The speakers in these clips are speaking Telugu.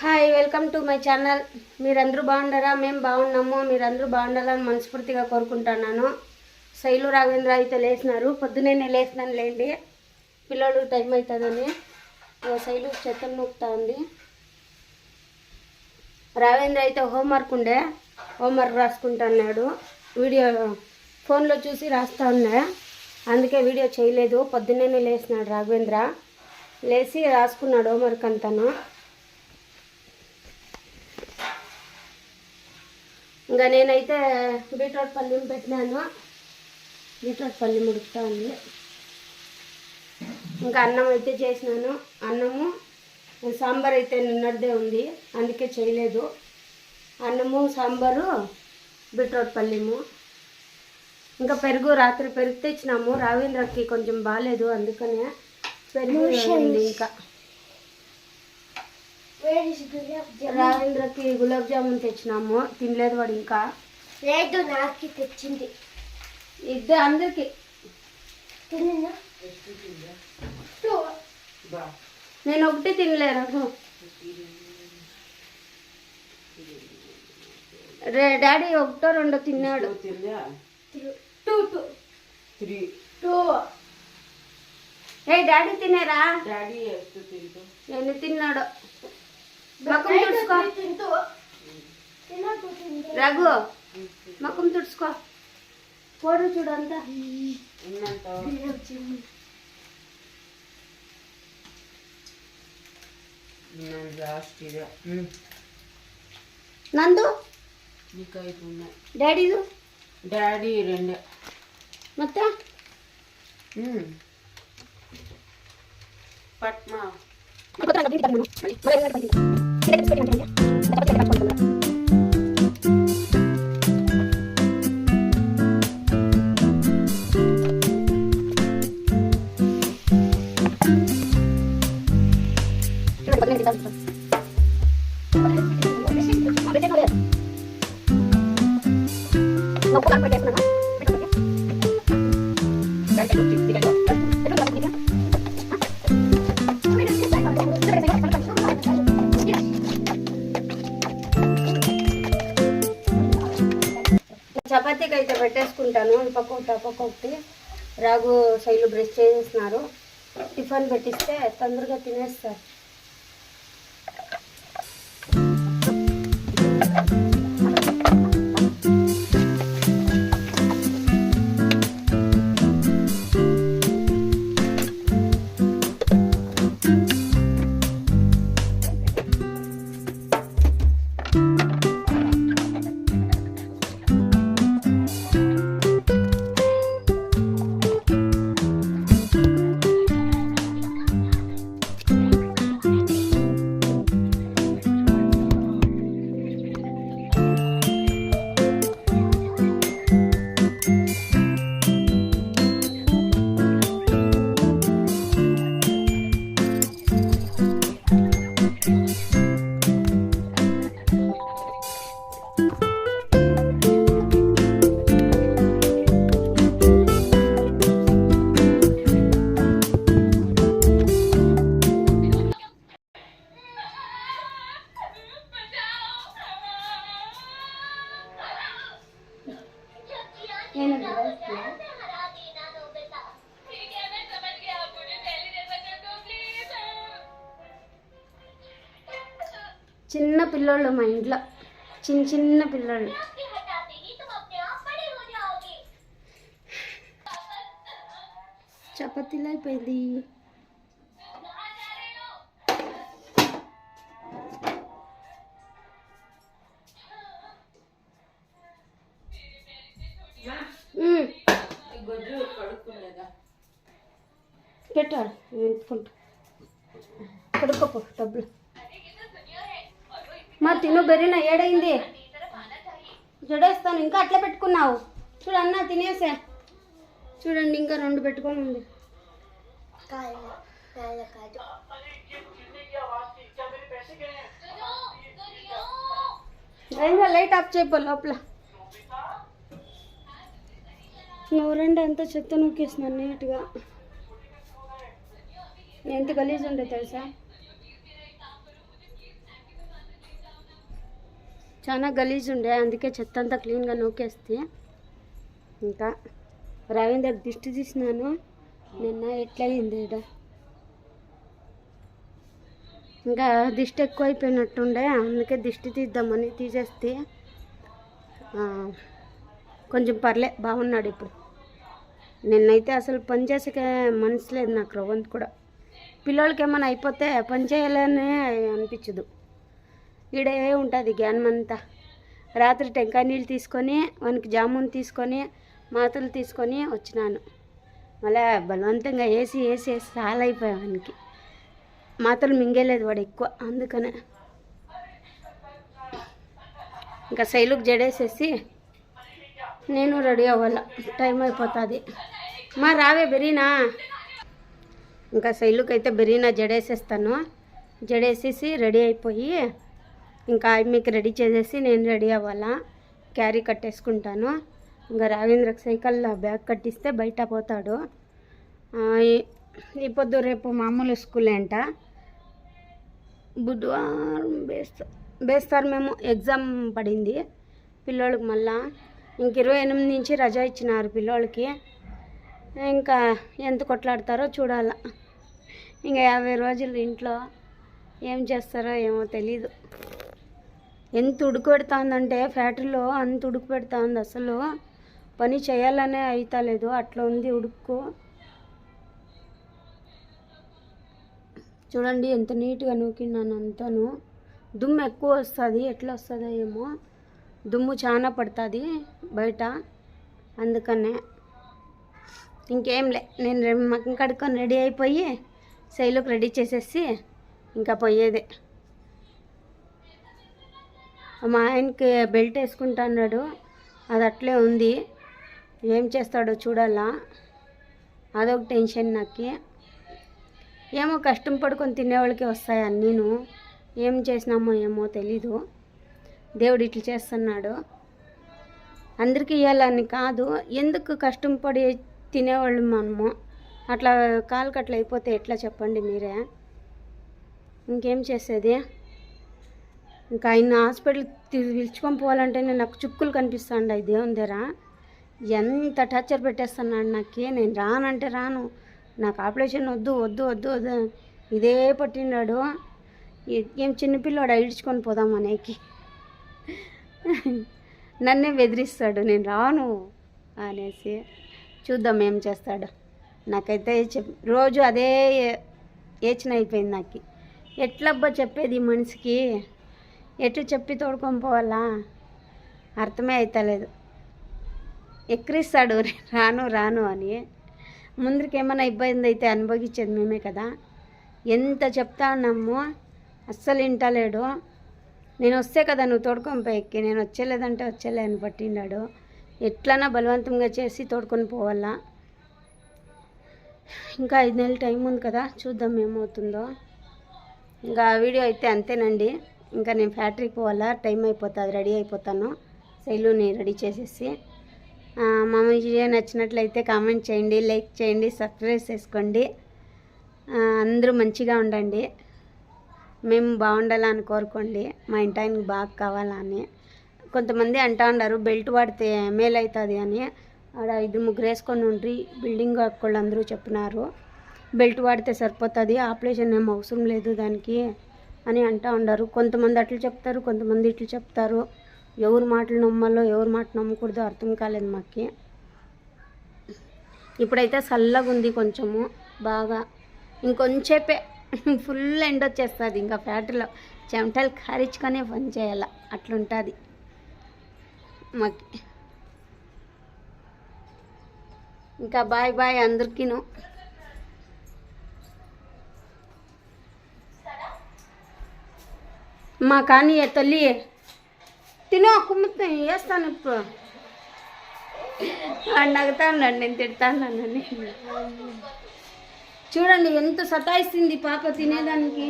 Hi welcome to my channel మీరందరూ బాగుండరా? మేము బాగున్నాము. మీరందరూ బాగుండాలని మనస్ఫూర్తిగా కోరుకుంటున్నాను. శైలు రాఘవేంద్ర అయితే లేచినారు. పొద్దునే నేను లేచినాను లేండి. పిల్లలు టైం అవుతుందని శైలు చెత్తను నూపుతా ఉంది రాఘవేంద్ర అయితే హోంవర్క్ ఉండే. హోంవర్క్ రాసుకుంటున్నాడు. వీడియో ఫోన్లో చూసి రాస్తా ఉండే. అందుకే వీడియో చేయలేదు. పొద్దున్నే లేచినాడు రాఘవేంద్ర. లేచి రాసుకున్నాడు హోంవర్క్ అంతాను. ఇంకా నేనైతే బీట్రూట్ పల్లిని పెట్టినాను. బీట్రూట్ పల్లి ముడుకుతా ఉంది. ఇంకా అన్నం అయితే చేసినాను. అన్నము సాంబార్ అయితే నిన్నటిదే ఉంది. అందుకే చేయలేదు. అన్నము సాంబారు బీట్రూట్ పల్లిము. ఇంకా పెరుగు రాత్రి పెరుగు తెచ్చినాము. రావేంద్రకి కొంచెం బాగాలేదు అందుకనే పెరుగు ఇంకా. రాజేంద్రకి గులాబ్ జామున్ తెచ్చినాము. తినలేదు వాడు ఇంకా. లేదు నాకి తెచ్చింది. ఇద్దరు అందరికి. నేను ఒకటి తినలేరా రే డాడీ ఒకటో రెండో తిన్నాడు. Two two three. టూ ఏ డాడీ తినేరా? డాడీ ఎన్ని తిన్నాడో? ముఖం తుడుచుకో. రఘు ముఖం తుడుచుకో. పోడు చూడంతా. నందు? డాడీదు డాడీ రెండు. మొత్తం? ಹ್ಞೂ చపాతీకి అయితే పెట్టేసుకుంటాను ఈ పక్క అయితే పెట్టేసుకుంటాను. పక్క ఒకటి రాగు శైలు బ్రష్ చేసేస్తున్నారు. టిఫిన్ పెట్టిస్తే తొందరగా తినేస్తారు. పిల్లోళ్ళు మా ఇంట్లో. చిన్న చిన్న పిల్లోళ్ళు. చపాతీలు అయిపోయింది. పెట్టాడు కడుక్కోపో డబ్బులు. మా తిను బెరిన ఏడైంది? జడేస్తాను ఇంకా అట్లే పెట్టుకున్నావు. చూడు అన్న తినేసే. చూడండి ఇంకా రెండు పెట్టుకొని ఉంది. లైట్ ఆఫ్ చేయపో లోపల. నువ్వు రెండు అంతా చెత్త నూకేసినాను నీట్గా. ఎంత గలీజ్ ఉండే తెలుసా? చాలా గలీజ్ ఉండే అందుకే చెత్త అంతా క్లీన్గా నూకేస్తే. ఇంకా రవీందర్ దిష్టి తీసినాను నిన్న ఎట్లయింది ఈడ ఇంకా దిష్టి ఎక్కువైపోయినట్టుండే అందుకే దిష్టి తీద్దామని తీసేస్తే కొంచెం పర్లే బాగున్నాడు ఇప్పుడు. నిన్నైతే అసలు పని చేసే మనసు లేదు నాకు రవంత్ కూడా. పిల్లోళ్ళకి ఏమైనా అయిపోతే పని చేయాలనే అనిపించదు. ఈడే ఉంటుంది జ్ఞానం అంతా? రాత్రి టెంకాయ నీళ్ళు తీసుకొని వానికి జామున్ తీసుకొని మాతలు తీసుకొని వచ్చినాను. మళ్ళీ బలవంతంగా వేసి వేసి వేసి చాలా అయిపోయా వానికి. మాతలు మింగేలేదు వాడు ఎక్కువ అందుకనే. ఇంకా శైలుకు జడేసేసి నేను రెడీ అవ్వాల. టైం అయిపోతుంది. మా రావే బెరీనా? ఇంకా శైలుకైతే బెరీనా జడేసేస్తాను. జడేసేసి రెడీ అయిపోయి ఇంకా మీకు రెడీ చేసేసి నేను రెడీ అవ్వాలా? క్యారీ కట్టేసుకుంటాను. ఇంకా రావేంద్రకి సైకిల్ బ్యాగ్ కట్టిస్తే బయట పోతాడు. ఈ- ఈ పొద్దు రేపు మామూలు స్కూల్ ఏంట? బుధవారం బేస్తా బేస్తారు మేము. ఎగ్జామ్ పడింది. పిల్లోళ్ళకి మళ్ళా ఇంక ఇరవై ఎనిమిది నుంచి రజా ఇచ్చినారు పిల్లోళ్ళకి. ఇంకా ఎంత కొట్లాడతారో చూడాల. ఇంకా యాభై రోజులు ఇంట్లో ఏం చేస్తారో ఏమో తెలీదు. ఎంత ఉడుకు పెడుతుందంటే ఫ్యాక్టరీలో అంత ఉడుకు పెడుతుంది అసలు. పని చేయాలనే అవుతలేదు అట్లా ఉంది ఉడుకు. చూడండి ఎంత నీట్గా నూకినాను అంతాను. దుమ్ము ఎక్కువ వస్తుంది. ఎట్లా వస్తుందో ఏమో. దుమ్ము చాలా పడుతుంది బయట. అందుకనే ఇంకేంలే నేను మకం కడుక్కొని రెడీ అయిపోయి శైలుకు రెడీ చేసేసి ఇంకా పోయేదే. మా ఆయనకి బెల్ట్ వేసుకుంటున్నాడు. అది అట్లే ఉంది. ఏం చేస్తాడో చూడాలా? అదొక టెన్షన్ నాకు. ఏమో కష్టం పడుకొని తినేవాళ్ళకి వస్తాయి అన్నీను. ఏం చేసినామో ఏమో తెలీదు. దేవుడు ఇట్లా చేస్తున్నాడు. అందరికీ ఇవ్వాలని కాదు. ఎందుకు కష్టం పడి తినేవాళ్ళు మనము? అట్లా కాలుకి అయిపోతే ఎట్లా చెప్పండి మీరే? ఇంకేం చేసేది? ఇంకా ఆయన హాస్పిటల్ పిలుచుకొని పోవాలంటేనే నాకు చుక్కులు కనిపిస్తాండి అది దేవుని దగ్గర. ఎంత టచ్చర్ పెట్టేస్తున్నాడు నాకు. నేను రానంటే రాను. నాకు ఆపరేషన్ వద్దు వద్దు వద్దు వద్దు. ఇదే పట్టినాడు ఏం చిన్నపిల్లాడు ఇడ్చుకొని పోదాం అనేకి. నన్నే బెదిరిస్తాడు నేను రాను అనేసి. చూద్దాం ఏం చేస్తాడు. నాకైతే చెప్ రోజు అదే ఏచన అయిపోయింది నాకు. ఎట్లబ్బా చెప్పేది మనిషికి? ఎటు చెప్పి తోడుకొని పోవాలా? అర్థమే అవుతలేదు ఎక్కిరిస్తాడు రాను రాను అని. ముందుకేమైనా ఏమైనా ఇబ్బంది అయితే అనుభవించేది మేమే కదా. ఎంత చెప్తా ఉన్నాము అస్సలు వింటలేడు. నేను వస్తే కదా నువ్వు తోడుకొని పోయి ఎక్కి నేను వచ్చేలేదంటే వచ్చేలే అని పట్టిండాడు. ఎట్లన్నా బలవంతంగా చేసి తోడుకొని పోవాలా? ఇంకా ఐదు నెలలు టైం ఉంది కదా చూద్దాం ఏమవుతుందో. ఇంకా ఆ వీడియో అయితే అంతేనండి. ఇంకా నేను ఫ్యాక్టరీకి పోవాలా? టైం అయిపోతుంది రెడీ అయిపోతాను. శైలుని రెడీ చేసేసి. మా వీడియో నచ్చినట్లయితే కామెంట్ చేయండి లైక్ చేయండి సబ్స్క్రైబ్ చేసుకోండి. అందరూ మంచిగా ఉండండి. మేము బాగుండాలని కోరుకోండి. మా ఇంటి ఆయనకు బాగా కావాలని. కొంతమంది అంటా ఉన్నారు బెల్ట్ వాడితే మేలు అవుతుంది అని. ఆడ ఇద్దరు ముగ్గురు వేసుకొని ఉండ్రి బిల్డింగ్ వాళ్ళు అందరూ చెప్పినారు. బెల్ట్ వాడితే సరిపోతుంది ఆపరేషన్ ఏం అవసరం లేదు దానికి. అని అంటూ ఉండారు. కొంతమంది అట్లు చెప్తారు కొంతమంది ఇట్లు చెప్తారు. ఎవరి మాటలు నమ్మాలో ఎవరి మాట నమ్మకూడదో అర్థం కాలేదు మాకు. ఇప్పుడైతే చల్లగా ఉంది కొంచెము బాగా. ఇంకొంచేపే ఫుల్ ఎండ్ వచ్చేస్తుంది. ఇంకా ఫ్యాక్టరీలో చెమటలు కారించుకొని పని చేయాల. అట్లుంటుంది. మాకు. ఇంకా బాయ్ బాయ్ అందరికీను. మా కానీ తల్లి. తిను కుమ్ముతా వేస్తాను ఇప్పుడు? వాడు నవ్వుతా ఉన్నాడు నేను తిడతానని చూడండి ఎంత సతాయిస్తుంది పాప తినేదానికి.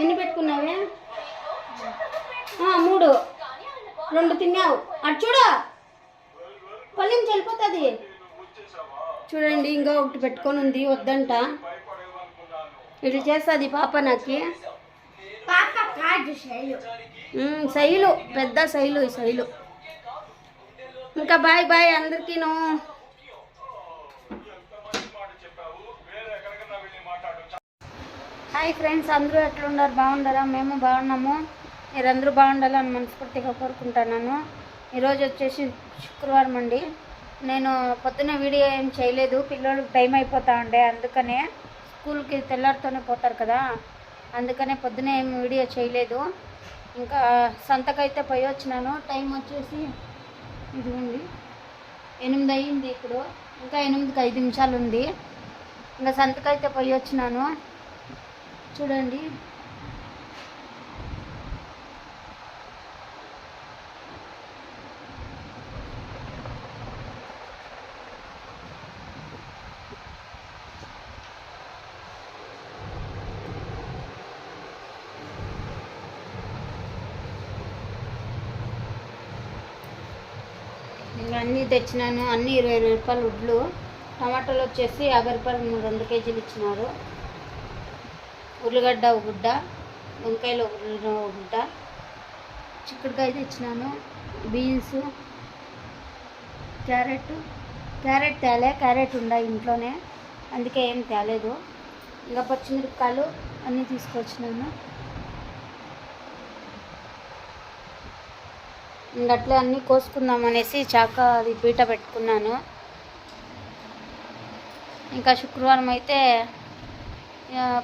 ఎన్ని పెట్టుకున్నావే? మూడు. రెండు తిన్నావు. అటు చూడు. పల్లెం చనిపోతుంది. చూడండి ఇంకా ఒకటి పెట్టుకొని ఉంది వద్దంట. ఇటు చేస్తుంది పాప నాకి. పాప శైలు. శైలు పెద్ద శైలు ఈ శైలు. ఇంకా బాయ్ బాయ్ అందరికీను. హాయ్ ఫ్రెండ్స్ అందరూ ఎట్లున్నారు? బాగుండారా మేము బాగున్నాము. మీరందరూ బాగుండాలని మనస్ఫూర్తిగా కోరుకుంటున్నాను. ఈరోజు వచ్చేసి శుక్రవారం అండి. నేను పొద్దున్న వీడియో ఏం చేయలేదు. పిల్లలకు టైం అయిపోతా ఉండే అందుకనే స్కూల్కి తెల్లారితోనే పోతారు కదా. అందుకనే పొద్దునే ఏం వీడియో చేయలేదు. ఇంకా సంతకైతే పోయి వచ్చినాను టైం వచ్చేసి ఇదిగోండి. ఎనిమిది అయ్యింది ఇప్పుడు. ఇంకా ఎనిమిదికి ఐదు నిమిషాలు ఉంది ఇంకా సంతకైతే పోయి వచ్చినాను చూడండి. ఇవన్నీ అన్నీ తెచ్చినాను అన్నీ ఇరవై ఇరవై రూపాయలు ఉడ్లు టమాటాలు వచ్చేసి యాభై రూపాయలు మూడు రెండు కేజీలు ఇచ్చినారు. ఉర్లగడ్డ ఒక గుడ్డ వంకాయలు ఒక గుడ్డ. చిక్కుడుకాయ తెచ్చినాను బీన్స్ క్యారెట్. క్యారెట్ తేలే క్యారెట్ ఉండా ఇంట్లోనే. అందుకే ఏం తేలేదు. ఇంకా పచ్చిమిరపకాయలు అన్నీ తీసుకొచ్చినాను. ఇంక అన్నీ కోసుకుందాం అనేసి చాక అది పీట పెట్టుకున్నాను. ఇంకా శుక్రవారం అయితే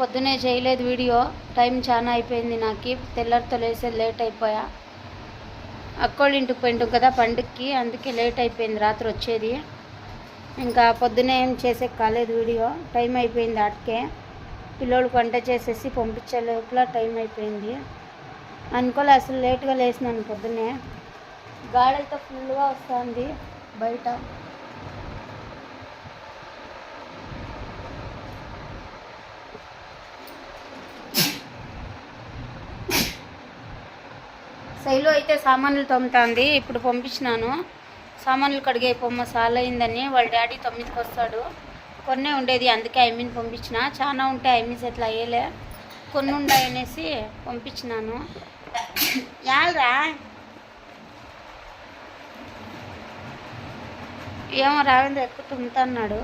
పొద్దునే చేయలేదు వీడియో. టైం చాలా అయిపోయింది నాకు. తెల్లరితో లేసేది లేట్ అయిపోయా. అక్కోళ్ళింటికి పోయింటాం కదా పండుగకి అందుకే లేట్ అయిపోయింది రాత్రి వచ్చేది. ఇంకా పొద్దునే ఏం చేసే కాలేదు వీడియో. టైం అయిపోయింది అటుకే పిల్లోడు వంట చేసేసి పంపించే లోపల టైం అయిపోయింది. అనుకోలే అసలు లేట్గా లేసినాను పొద్దున్నే గాలి అయితే ఫుల్గా వస్తుంది బయట. శైలు అయితే సామాన్లు తోముతుంది. ఇప్పుడు పంపించినాను. సామాన్లు కడిగే పొమ్మ సాల్ అయిందని వాళ్ళ డాడీ తొమ్మిదికి వస్తాడు. కొన్నే ఉండేది అందుకే ఐమీని పంపించిన. చాలా ఉంటే ఐమీస్ ఎట్లా అయ్యలే. కొన్ని ఉన్నాయనేసి పంపించినాను. యాలరా? ఏమో రావేంద్ర ఎక్కువ తుమ్ముతన్నాడు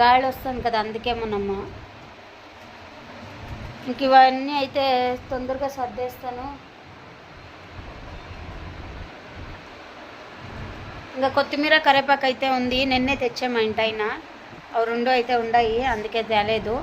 గాలి వస్తుంది కదా అందుకేమోనమ్మా ఇంక ఇవన్నీ అయితే తొందరగా సర్దేస్తాను. ఇంకా కొత్తిమీర కరేపాకు అయితే ఉంది నిన్నే తెచ్చాము ఇంటైనా అవి రెండు అయితే ఉన్నాయి అందుకే తేలేదు.